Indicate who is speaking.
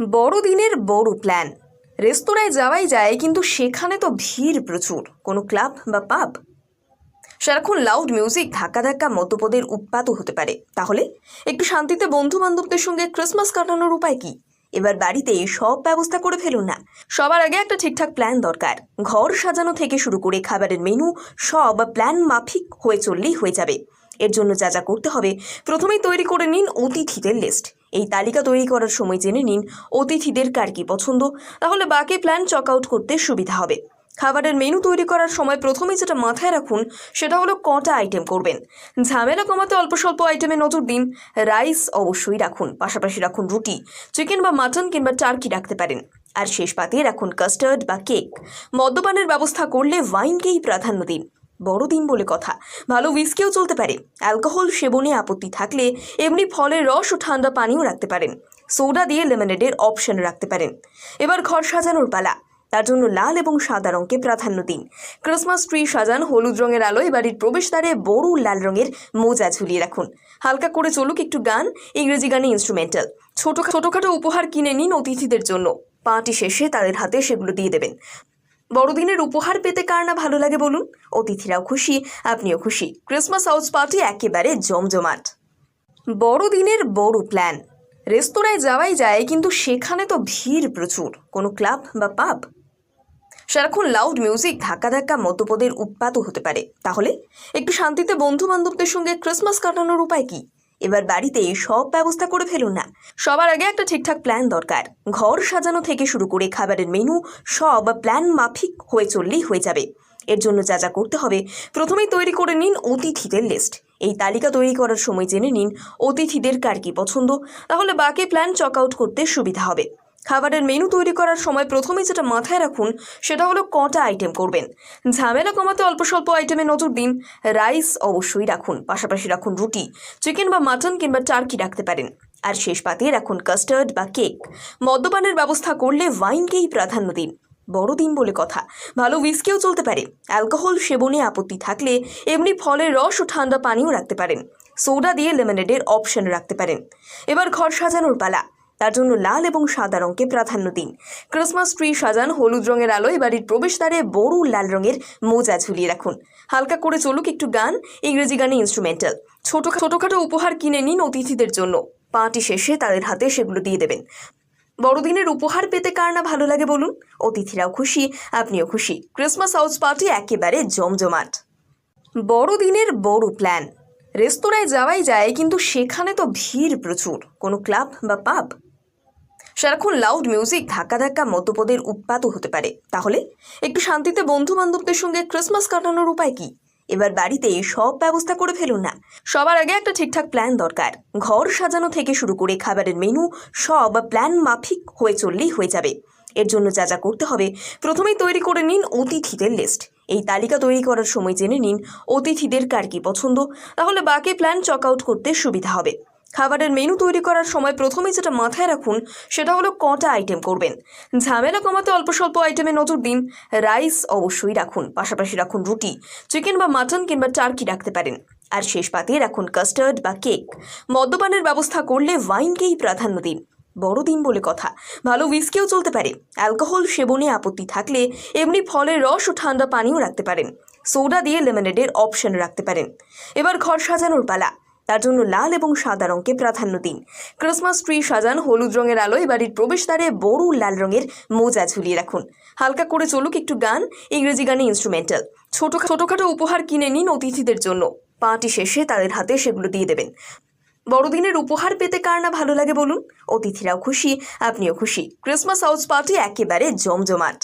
Speaker 1: বড়দিনের বড় প্ল্যান। রেস্তোরাঁয় যাওয়াই যায়, কিন্তু সেখানে তো ভিড় প্রচুর, কোনো ক্লাব বা পাব? সারাক্ষণ লাউড মিউজিক, ধাক্কা ধাক্কা মদ্যপদের উৎপাতও হতে পারে। তাহলে একটু শান্তিতে বন্ধু বান্ধবদের সঙ্গে ক্রিসমাস কাটানোর উপায় কি? এবার বাড়িতে সব ব্যবস্থা করে ফেলুন না। সবার আগে একটা ঠিকঠাক প্ল্যান দরকার। ঘর সাজানো থেকে শুরু করে খাবারের মেনু, সব প্ল্যান মাফিক হয়ে চললেই হয়ে যাবে। এর জন্য যা যা করতে হবে, প্রথমেই তৈরি করে নিন অতিথিদের লিস্ট এই তালিকা তৈরি করার সময় জেনে নিন অতিথিদের কার কি পছন্দ। তাহলে বাকি প্ল্যান চক আউট করতে সুবিধা হবে। খাবারের মেনু তৈরি করার সময় প্রথমেই যেটা মাথায় রাখুন, সেটা হলো কটা আইটেম করবেন। ঝামেলা কমাতে অল্প স্বল্প আইটেমে নজর দিন। রাইস অবশ্যই রাখুন, পাশাপাশি রাখুন রুটি চিকেন বা মাটন কিংবা টার্কি রাখতে পারেন। আর শেষ পাতে রাখুন কাস্টার্ড বা কেক মদ্যপানের ব্যবস্থা করলে ওয়াইনকেই প্রাধান্য দিন। বড়দিন বলে কথা। ভালো উইস্কিও চলতে পারে। অ্যালকোহল সেবনে আপত্তি থাকলে এমনি ফলের রস ও ঠান্ডা পানিও রাখতে পারেন। সোডা দিয়ে লেমনেডের অপশন রাখতে পারেন। এবার ঘর সাজানোর পালা। তার জন্য লাল এবং সাদা রঙকে প্রাধান্য দিন। ক্রিসমাস ট্রি সাজান, হলুদ রঙের আলোয় বাড়ির প্রবেশদ্বারে বড় লাল রঙের মোজা ঝুলিয়ে রাখুন। হালকা করে চলুক একটু গান, ইংরেজি গানে ইনস্ট্রুমেন্টাল ছোট ছোটখাটো উপহার কিনে নিন অতিথিদের জন্য। পার্টি শেষে তাদের হাতে সেগুলো দিয়ে দেবেন। বড়দিনের উপহার পেতে কার না ভালো লাগে বলুন? অতিথিরাও খুশি, আপনিও খুশি। ক্রিসমাস হাউস পার্টি একেবারে জমজমাট। বড়দিনের বড় প্ল্যান রেস্তোরাঁয় যাওয়াই যায়, কিন্তু সেখানে তো ভিড় প্রচুর। কোনো ক্লাব বা পাব সারাক্ষণ লাউড মিউজিক ধাক্কা ধাক্কা মদ্যপদের উৎপাতও হতে পারে। তাহলে? একটু শান্তিতে বন্ধু বান্ধবদের সঙ্গে ক্রিসমাস কাটানোর উপায় কি? এবার বাড়িতে সব ব্যবস্থা করে ফেলুন না। সবার আগে একটা ঠিকঠাক প্ল্যান দরকার। ঘর সাজানো থেকে শুরু করে খাবারের মেনু সব প্ল্যান মাফিক হয়ে চললেই হয়ে যাবে। এর জন্য যা যা করতে হবে, প্রথমেই তৈরি করে নিন অতিথিদের লিস্ট এই তালিকা তৈরি করার সময় জেনে নিন অতিথিদের কার কি পছন্দ। তাহলে বাকি প্ল্যান চক আউট করতে সুবিধা হবে। খাবারের মেনু তৈরি করার সময় প্রথমে যেটা মাথায় রাখুন, সেটা হলো কটা আইটেম করবেন। ঝামেলা কমাতে অল্প স্বল্প আইটেমে নজর দিন। রাইস অবশ্যই রাখুন, পাশাপাশি রাখুন রুটি চিকেন বা মাটন কিংবা টার্কি রাখতে পারেন। আর শেষ পাতে রাখুন কাস্টার্ড বা কেক মদ্যপানের ব্যবস্থা করলে ওয়াইনকেই প্রাধান্য দিন। বড়দিন বলে কথা। ভালো উইস্কিও চলতে পারে। অ্যালকোহল সেবনে আপত্তি থাকলে এমনি ফলের রস ও ঠান্ডা পানিও রাখতে পারেন। সোডা দিয়ে লেমনেডের অপশন রাখতে পারেন। এবার ঘর সাজানোর পালা। তার জন্য লাল এবং সাদা রঙকে প্রাধান্য দিন। ক্রিসমাস ট্রি সাজান, হলুদ রঙের আলোয় বাড়ির প্রবেশদ্বারে বড় লাল রঙের মোজা ঝুলিয়ে রাখুন। হালকা করে চলুক একটু গান, ইংরেজি গানে ইনস্ট্রুমেন্টাল ছোট ছোটখাটো উপহার কিনে নিন অতিথিদের জন্য। পার্টি শেষে তাদের হাতে সেগুলো দিয়ে দেবেন। বড়দিনের উপহার পেতে কার না ভালো লাগে বলুন? অতিথিরাও খুশি, আপনিও খুশি। ক্রিসমাস হাউস পার্টি একেবারে জমজমাট। বড়দিনের বড় প্ল্যান রেস্তোরাঁয় যাওয়াই যায়, কিন্তু সেখানে তো ভিড় প্রচুর। কোনো ক্লাব বা পাব? সারাক্ষণ লাউড মিউজিক ধাক্কা ধাক্কা মদ্যপদের উৎপাতও হতে পারে। তাহলে একটু শান্তিতে বন্ধু বান্ধবদের সঙ্গে ক্রিসমাস কাটানোর উপায় কি? এবার বাড়িতেই সব ব্যবস্থা করে ফেলুন না। সবার আগে একটা ঠিকঠাক প্ল্যান দরকার। ঘর সাজানো থেকে শুরু করে খাবারের মেনু সব প্ল্যান মাফিক হয়ে চললেই হয়ে যাবে। এর জন্য যা যা করতে হবে, প্রথমেই তৈরি করে নিন অতিথিদের লিস্ট এই তালিকা তৈরি করার সময় জেনে নিন অতিথিদের কার কি পছন্দ। তাহলে বাকি প্ল্যান চক আউট করতে সুবিধা হবে। খাবারের মেনু তৈরি করার সময় প্রথমেই যেটা মাথায় রাখুন, সেটা হলো কটা আইটেম করবেন। ঝামেলা কমাতে অল্প স্বল্প আইটেমে নজর দিন। রাইস অবশ্যই রাখুন, পাশাপাশি রাখুন রুটি চিকেন বা মাটন কিংবা টার্কি রাখতে পারেন। আর শেষ পাতে রাখুন কাস্টার্ড বা কেক মদ্যপানের ব্যবস্থা করলে ওয়াইনকেই প্রাধান্য দিন। বড়দিন বলে কথা। ভালো উইস্কিও চলতে পারে। অ্যালকোহল সেবনে আপত্তি থাকলে এমনি ফলের রস ও ঠান্ডা পানিও রাখতে পারেন। সোডা দিয়ে লেমনেডের অপশন রাখতে পারেন। এবার ঘর সাজানোর পালা। তার জন্য লাল এবং সাদা রঙকে প্রাধান্য দিন। ক্রিসমাস ট্রি সাজান, হলুদ রঙের আলোয় বাড়ির প্রবেশদ্বারে বড় লাল রঙের মোজা ঝুলিয়ে রাখুন। হালকা করে চলুক একটু গান, ইংরেজি গানে ইনস্ট্রুমেন্টাল ছোট ছোটখাটো উপহার কিনে নিন অতিথিদের জন্য। পার্টি শেষে তাদের হাতে সেগুলো দিয়ে দেবেন। বড়দিনের উপহার পেতে কার না ভালো লাগে বলুন? অতিথিরাও খুশি, আপনিও খুশি। ক্রিসমাস হাউস পার্টি একেবারে জমজমাট।